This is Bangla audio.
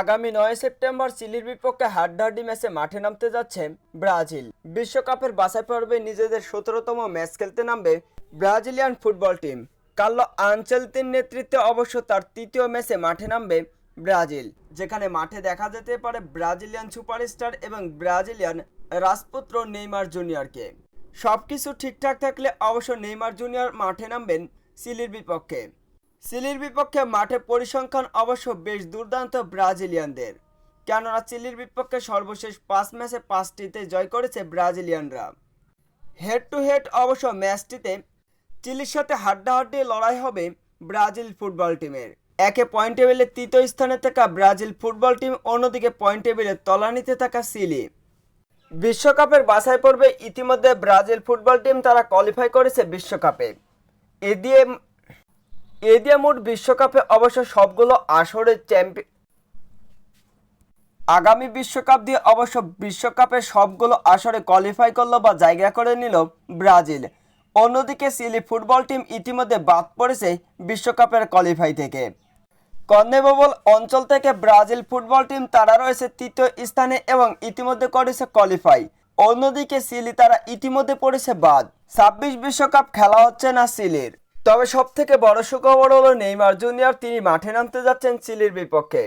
আগামী নয় সেপ্টেম্বর চিলির বিপক্ষে হাড্ডাহাড্ডি ম্যাচে মাঠে নামতে যাচ্ছে ব্রাজিল। বিশ্বকাপের বাছাই পর্বে নিজেদের সতেরোতম ম্যাচ খেলতে নামবে ব্রাজিলিয়ান ফুটবল টিম। কার্লো আনচেলতির নেতৃত্বে অবশ্য তার তৃতীয় ম্যাচে মাঠে নামবে ব্রাজিল, যেখানে মাঠে দেখা যেতে পারে ব্রাজিলিয়ান সুপারস্টার এবং ব্রাজিলিয়ান রাজপুত্র নেইমার জুনিয়রকে। সবকিছু ঠিকঠাক থাকলে অবশ্য নেইমার জুনিয়র মাঠে নামবেন চিলির বিপক্ষে। চিলির বিপক্ষে মাঠে পরিসংখ্যান অবশ্য বেশ দুর্দান্ত ব্রাজিলিয়ানদের। কেননা চিলির বিপক্ষে সর্বশেষ পাঁচ ম্যাচে পাঁচটিতে জয় করেছে ব্রাজিলিয়ানরা। হেড টু হেড অবশ্য ম্যাচটিতে চিলির সাথে হাড্ডাহাড্ডি লড়াই হবে ব্রাজিল ফুটবল টিমের। একে পয়েন্ট টেবিলে তৃতীয় স্থানে থাকা ব্রাজিল ফুটবল টিম, অন্যদিকে পয়েন্ট টেবিলে তলানিতে থাকা চিলি। বিশ্বকাপের বাছাই পর্বে ইতিমধ্যে ব্রাজিল ফুটবল টিম তারা কোয়ালিফাই করেছে বিশ্বকাপে। এ দিয়ে এ মোট বিশ্বকাপে অবশ্য সবগুলো আসরের চ্যাম্পিয়ন আগামী বিশ্বকাপ দিয়ে অবশ্য বিশ্বকাপের সবগুলো আসরে কোয়ালিফাই করল বা জায়গা করে নিল ব্রাজিল। অন্যদিকে সিলি ফুটবল টিম ইতিমধ্যে বাদ পড়েছে বিশ্বকাপের কোয়ালিফাই থেকে। কর্নেবল অঞ্চল থেকে ব্রাজিল ফুটবল টিম তারা রয়েছে তৃতীয় স্থানে এবং ইতিমধ্যে করেছে কোয়ালিফাই অন্যদিকে সিলি তারা ইতিমধ্যে পড়েছে বাদ। ছাব্বিশ বিশ্বকাপ খেলা হচ্ছে না চিলির তবে সবথেকে বড় সুখবর হলো নেইমার জুনিয়র তিনি মাঠে নামতে যাচ্ছেন চিলির বিপক্ষে।